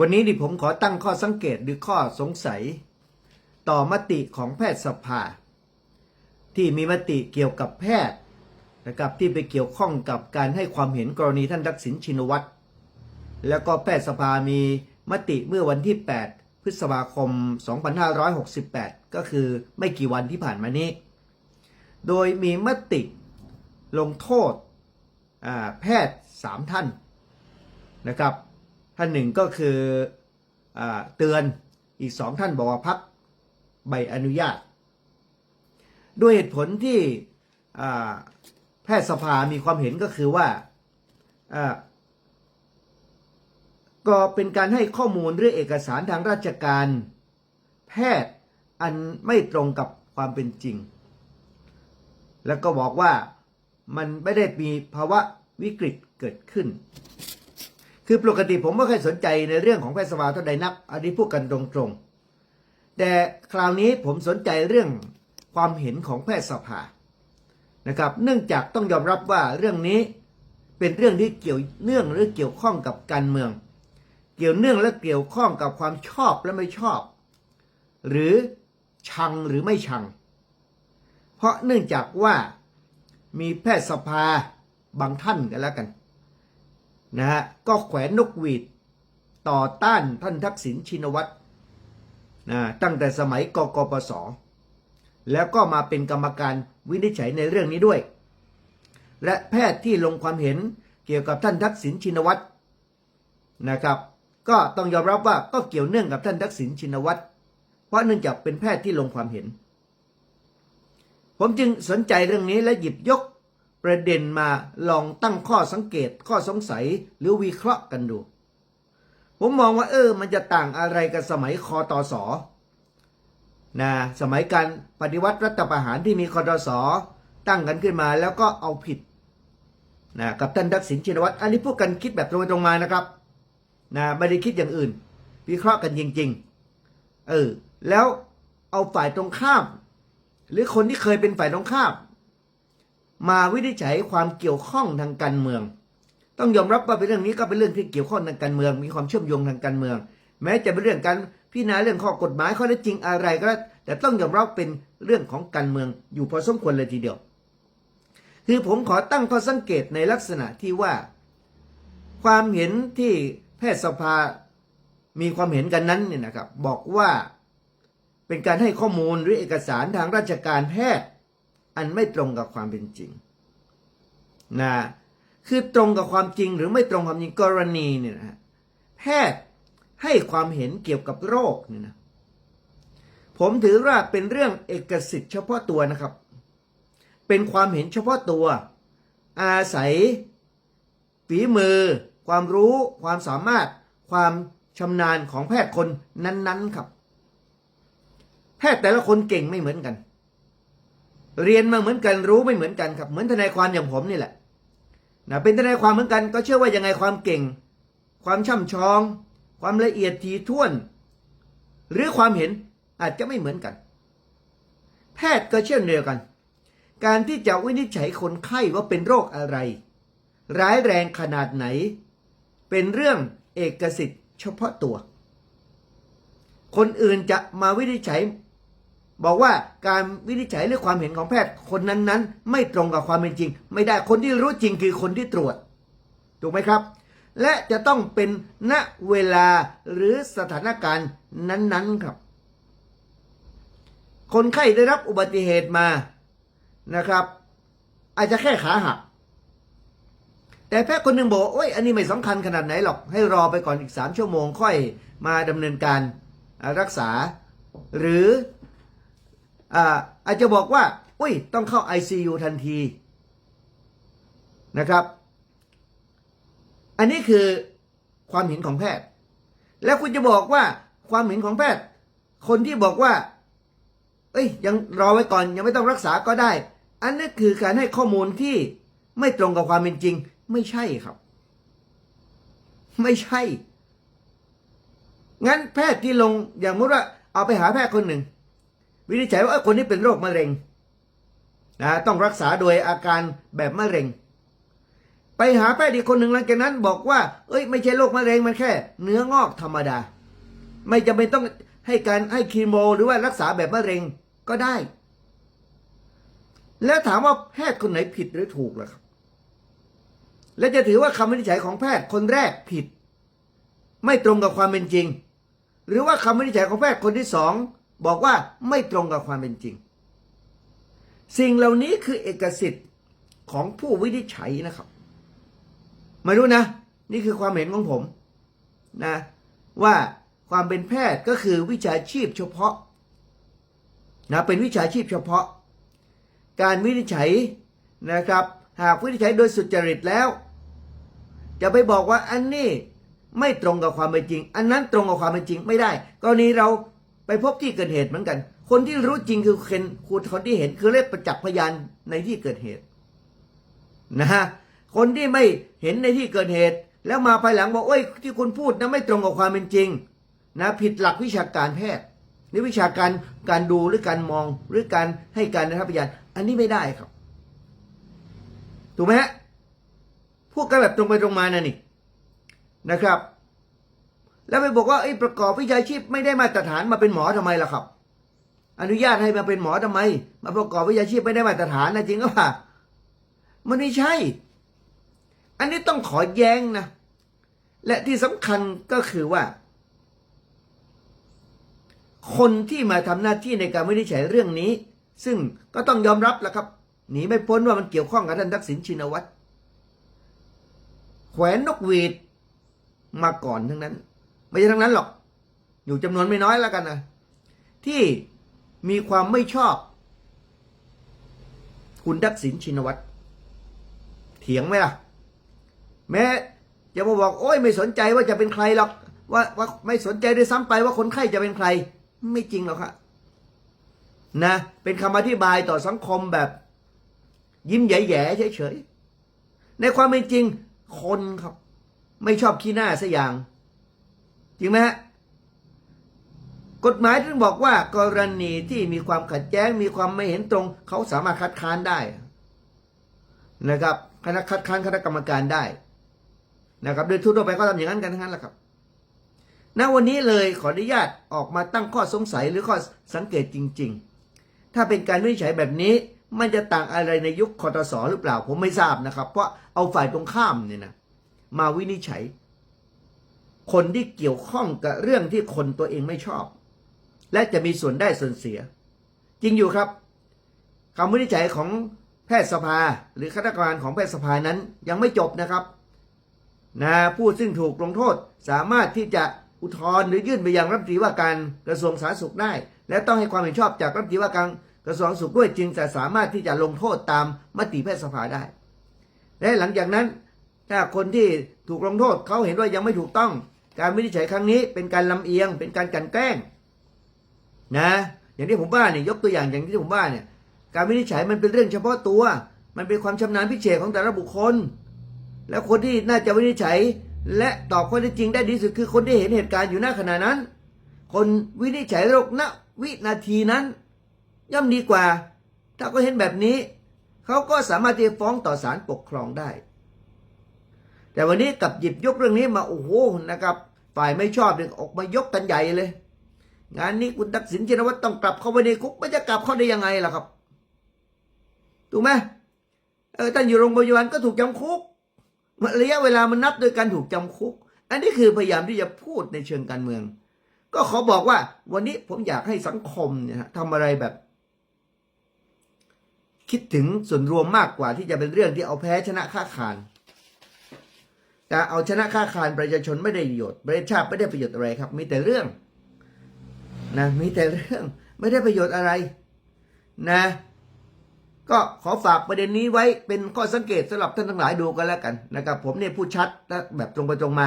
วันนี้ดิผมขอตั้งข้อสังเกตหรือข้อสงสัย ต่อมติของแพทยสภา ที่มีมติเกี่ยวกับแพทย์นะครับที่ไปเกี่ยวข้องกับการให้ความเห็นกรณีท่านทักษิณชินวัตรแล้วก็แพทยสภามีมติเมื่อวันที่ 8 พฤษภาคม 2568 ก็คือไม่กี่วันที่ผ่านมานี้ โดยมีมติลงโทษแพทย์สามท่านนะครับ ท่านหนึ่งก็คืออเตือนอีกสองท่านบอกว่าพักใบอนุญาต ด้วยเหตุผลที่แพทยสภามีความเห็นก็คือว่าอ่าก็เป็นการให้ข้อมูลหรือเอกสารทางราชการ แพทย์อันไม่ตรงกับความเป็นจริง แล้วก็บอกว่ามันไม่ได้มีภาวะวิกฤตเกิดขึ้น คือปกติผมไม่เคยสนใจในเรื่องของแพทยสภาเท่าใดนัก อันนี้พูดกันตรงๆ แต่คราวนี้ผมสนใจเรื่องความเห็นของแพทยสภานะครับ เนื่องจากต้องยอมรับว่าเรื่องนี้เป็นเรื่องที่เกี่ยวเนื่องหรือเกี่ยวข้องกับการเมือง เกี่ยวเนื่องและเกี่ยวข้องกับความชอบและไม่ชอบ หรือชังหรือไม่ชัง เพราะเนื่องจากว่ามีแพทยสภาบางท่านกันแล้วกัน นะฮะก็แขวนนกหวีดต่อต้านท่านทักษิณชินวัตรนะตั้งแต่สมัยกกปส แล้วก็มาเป็นกรรมการวินิจฉัยในเรื่องนี้ด้วย และแพทย์ที่ลงความเห็นเกี่ยวกับท่านทักษิณชินวัตรนะครับ ก็ต้องยอมรับว่าก็เกี่ยวเนื่องกับท่านทักษิณชินวัตรเพราะเนื่องจากเป็นแพทย์ที่ลงความเห็น ผมจึงสนใจเรื่องนี้และหยิบยก ประเด็นมาลองตั้งข้อสังเกตข้อสงสัยหรือวิเคราะห์กันดู ผมมองว่าเออ มันจะต่างอะไรกับสมัยคอตอสอนะสมัยการปฏิวัติรัฐประหารที่มีคอตอสอตั้งกันขึ้นมาแล้วก็เอาผิดนะกับท่านทักษิณชินวัตรอันนี้พูดกันคิดแบบตรงไปตรงมานะครับนะไม่ได้คิดอย่างอื่น วิเคราะห์กันจริง ๆ เออ แล้วเอาฝ่ายตรงข้าม หรือคนที่เคยเป็นฝ่ายตรงข้าม มาวินิจฉัยความเกี่ยวข้องทางการเมือง ต้องยอมรับว่าเป็นเรื่องนี้ก็เป็นเรื่องที่เกี่ยวข้องทางการเมือง มีความเชื่อมโยงทางการเมือง แม้จะเป็นเรื่องการพิจารณาเรื่องข้อกฎหมายข้อเท็จจริงอะไรก็แล้วแต่ต้องยอมรับเป็นเรื่องของการเมืองอยู่พอสมควรเลยทีเดียว คือผมขอตั้งข้อสังเกตในลักษณะที่ว่า ความเห็นที่แพทยสภามีความเห็นกันนั้นเนี่ยนะครับ บอกว่าเป็นการให้ข้อมูลหรือเอกสารทางราชการแพทย์ อันไม่ตรงกับความเป็นจริงนะคือตรงกับความจริงหรือไม่ตรงความจริงกรณีเนี่ยนะฮะแพทย์ให้ความเห็นเกี่ยวกับโรคเนี่ยนะผมถือว่าเป็นเรื่องเอกสิทธิ์เฉพาะตัวนะครับ เป็นความเห็นเฉพาะตัว อาศัย ฝีมือ ความรู้ ความสามารถ ความชำนาญของแพทย์คนนั้น ๆ ครับ แพทย์แต่ละคนเก่งไม่เหมือนกัน เรียนมาเหมือนกันรู้ไม่เหมือนกันครับเหมือนทนายความอย่างผมนี่แหละนะเป็นทนายความเหมือนกันก็เชื่อว่ายังไงความเก่ง ความช่ำชอง ความละเอียดทีท่วน หรือความเห็นอาจจะไม่เหมือนกัน แพทย์ก็เช่นเดียวกัน การที่จะวินิจฉัยคนไข้ว่าเป็นโรคอะไร ร้ายแรงขนาดไหน เป็นเรื่องเอกสิทธิ์เฉพาะตัว คนอื่นจะมาวินิจฉัย บอกว่าการวินิจฉัยหรือความเห็นของแพทย์คนนั้นๆ ไม่ตรงกับความเป็นจริง ไม่ได้คนที่รู้จริงคือคนที่ตรวจถูกไหมครับ และจะต้องเป็นณเวลาหรือสถานการณ์นั้นๆครับ คนไข้ได้รับอุบัติเหตุมานะครับ อาจจะแค่ขาหักแต่แพทย์คนหนึ่งบอกโอ้ยอันนี้ไม่สำคัญขนาดไหนหรอกให้รอไปก่อนอีกสามชั่วโมงค่อยมาดำเนินการรักษา หรือ อาอาจจะบอกว่า อุ้ย ต้องเข้า ICU ทันทีนะครับ อันนี้คือความเห็นของแพทย์ แล้วคุณจะบอกว่าความเห็นของแพทย์ คนที่บอกว่า เอ้ย ยังรอไว้ก่อนยังไม่ต้องรักษาก็ได้ อันนี้คือการให้ข้อมูลที่ไม่ตรงกับความเป็นจริง ไม่ใช่ครับ ไม่ใช่ งั้นแพทย์ที่ลงอย่างมุติว่าเอาไปหาแพทย์คนหนึ่ง วินิจฉัยว่าคนนี้เป็นโรคมะเร็งนะต้องรักษาโดยอาการแบบมะเร็ง ไปหาแพทย์อีกคนหนึ่งหลังจากนั้นบอกว่า เอ้ย ไม่ใช่โรคมะเร็งมันแค่ เนื้องอกธรรมดา ไม่จำเป็นต้องให้การให้คีโม หรือว่ารักษาแบบมะเร็งก็ได้ แล้วถามว่าแพทย์คนไหนผิดหรือถูกล่ะครับ และจะถือว่าคำวินิจฉัยของแพทย์คนแรกผิด ไม่ตรงกับความเป็นจริง หรือว่าคำวินิจฉัยของแพทย์คนที่สอง บอกว่าไม่ตรงกับความเป็นจริง สิ่งเหล่านี้คือเอกสิทธิ์ของผู้วินิจฉัยนะครับม่รู้นะ นี่คือความเห็นของผมนะว่าความเป็นแพทย์ก็คือวิชาชีพเฉพาะนะเป็นวิชาชีพเฉพาะ การวินิจฉัยนะครับ หากวินิจฉัยโดยสุจริตแล้ว จะไปบอกว่าอันนี้ไม่ตรงกับความเป็นจริง อันนั้นตรงกับความเป็นจริงไม่ได้ กรณีเรา ไปพบที่เกิดเหตุเหมือนกัน คนที่รู้จริงคือเคนคนที่เห็นคือเรียกประจักษ์พยานในที่เกิดเหตุนะฮะคนที่ไม่เห็นในที่เกิดเหตุ แล้วมาภายหลังบอกโอ้ยที่คุณพูดนะไม่ตรงกับความเป็นจริงนะผิดหลักวิชาการแพทย์นี่วิชาการการดูหรือการมองหรือการให้การนะครับพยานอันนี้ไม่ได้ครับถูกไหมฮะพูดกันแบบตรงไปตรงมานะนี่นะครับ แล้วไปบอกว่าไอ้ประกอบวิชาชีพไม่ได้มาตรฐานมาเป็นหมอทำไมล่ะครับ อนุญาตให้มาเป็นหมอทำไม มาประกอบวิชาชีพไม่ได้มาตรฐานนะจริงหรือเปล่ามันไม่ใช่ อันนี้ต้องขอแย้งนะ และที่สำคัญก็คือว่า คนที่มาทำหน้าที่ในการวินิจฉัยเรื่องนี้ ซึ่งก็ต้องยอมรับแหละครับหนีไม่พ้นว่ามันเกี่ยวข้องกับท่านทักษิณชินวัตรแขวนนกหวีดมาก่อนทั้งนั้น ไม่ใช่ทั้งนั้นหรอก อยู่จำนวนไม่น้อยแล้วกันนะที่มีความไม่ชอบ คุณทักษิณชินวัตรเถียงไหมล่ะ แม้จะมาบอกโอ้ยไม่สนใจว่าจะเป็นใครหรอกว่าว่าไม่สนใจด้วยซ้ำไปว่าคนไข้จะเป็นใคร ไม่จริงหรอกครับนะเป็นคำอธิบายต่อสังคมแบบ ยิ้มแย่ๆเฉยๆในความเป็นจริงคนครับ ไม่ชอบขี้หน้าสัอย่าง จริงไหมฮะกฎหมายถึงบอกว่ากรณีที่มีความขัดแย้งมีความไม่เห็นตรง เขาสามารถคัดค้านได้นะครับคณะคัดค้านคณะกรรมการได้นะครับโดยทั่วไปก็ทำอย่างนั้นกันทั้งนั้นแหละครับณวันนี้เลยขออนุญาตออกมาตั้งข้อสงสัยหรือข้อสังเกตจริง ๆ ถ้าเป็นการวินิจฉัยแบบนี้ มันจะต่างอะไรในยุคคอตสหรือเปล่า ผมไม่ทราบนะครับ เพราะเอาฝ่ายตรงข้ามเนี่ยนะมาวินิจฉัย คนที่เกี่ยวข้องกับเรื่องที่คนตัวเองไม่ชอบ และจะมีส่วนได้ส่วนเสีย จริงอยู่ครับคำวินิจฉัยของแพทยสภา หรือคณะกรรมการของแพทยสภานั้นยังไม่จบนะครับนะผู้ซึ่งถูกลงโทษสามารถที่จะอุทธรณ์หรือยื่นไปยังรัฐมนตรีว่าการกระทรวงสาธารณสุขได้ และต้องให้ความเห็นชอบจากรัฐมนตรีว่าการกระทรวงสุขด้วยจึงจะสามารถที่จะลงโทษตามมติแพทยสภาได้ และหลังจากนั้นถ้าคนที่ถูกลงโทษเขาเห็นว่ายังไม่ถูกต้อง การวินิจฉัยครั้งนี้เป็นการลำเอียงเป็นการกันแกล้งนะอย่างที่ผมว่าเนี่ยยกตัวอย่างอย่างที่ผมว่าเนี่ยการวินิจฉัยมันเป็นเรื่องเฉพาะตัว มันเป็นความชำนาญพิเศษของแต่ละบุคคล แล้วคนที่น่าจะวินิจฉัย และตอบข้อเท็จจริงได้ดีสุดคือคนที่เห็นเหตุการณ์อยู่หน้าขณะนั้น คนวินิจฉัยโรคณวินาทีนั้น ย่อมดีกว่า ถ้าเขาเห็นแบบนี้ เขาก็สามารถที่จะฟ้องต่อศาลปกครองได้ แต่วันนี้กับหยิบยกเรื่องนี้มาโอ้โหนะครับ ฝ่ายไม่ชอบเนี่ยออกมายกกันใหญ่เลย งานนี้คุณทักษิณชินวัตรต้องกลับเข้าไปในคุกไม่จะกลับเข้าได้ยังไงล่ะครับถูกไหมเออท่านอยู่โรงพยาบาลก็ถูกจำคุกระยะเวลามันนับโดยการถูกจำคุก อันนี้คือพยายามที่จะพูดในเชิงการเมือง ก็ขอบอกว่า วันนี้ผมอยากให้สังคมเนี่ยทำอะไรแบบ คิดถึงส่วนรวมมากกว่าที่จะเป็นเรื่องที่เอาแพ้ชนะค้าขาน แต่เอาชนะค้าขานประชาชนไม่ได้ประโยชน์ประเทศชาติไม่ได้ประโยชน์อะไรครับ มีแต่เรื่องนะมีแต่เรื่องไม่ได้ประโยชน์อะไรนะ ก็ขอฝากประเด็นนี้ไว้เป็นข้อสังเกตสำหรับท่านทั้งหลายดูกันแล้วกันนะครับ ผมเนี่ยพูดชัดและแบบตรงไปตรงมา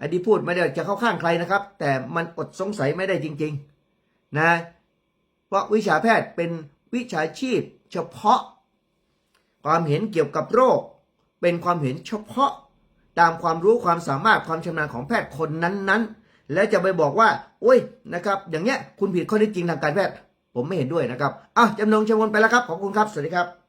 อันที่พูดไม่ได้จะเข้าข้างใครนะครับ แต่มันอดสงสัยไม่ได้จริง ๆ นะ เพราะวิชาแพทย์เป็นวิชาชีพเฉพาะ ความเห็นเกี่ยวกับโรค เป็นความเห็นเฉพาะ ตามความรู้ความสามารถความชำนาญของแพทย์คนนั้นๆ และจะไปบอกว่าโอ้ยนะครับ อย่างเงี้ยคุณผิดข้อเท็จจริงทางการแพทย์ ผมไม่เห็นด้วยนะครับอะจำนงชวนไปแล้วครับขอบคุณครับ สวัสดีครับ